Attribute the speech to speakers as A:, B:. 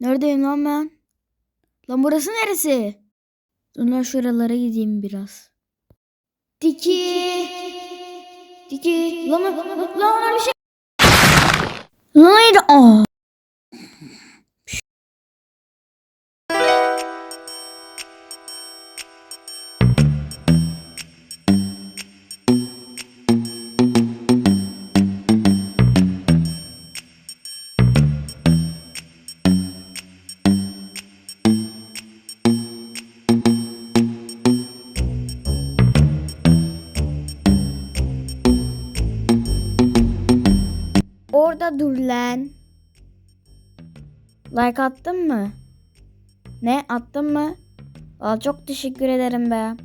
A: Neredeyim lan ben? Lan burası neresi? Dur şuralara gideyim biraz. Diki. Diki. Lan lan lan lan bir şey. Lan hayır. Aa. Orada dur lan. Like attın mı? Ne attın mı? Aa, çok teşekkür ederim be.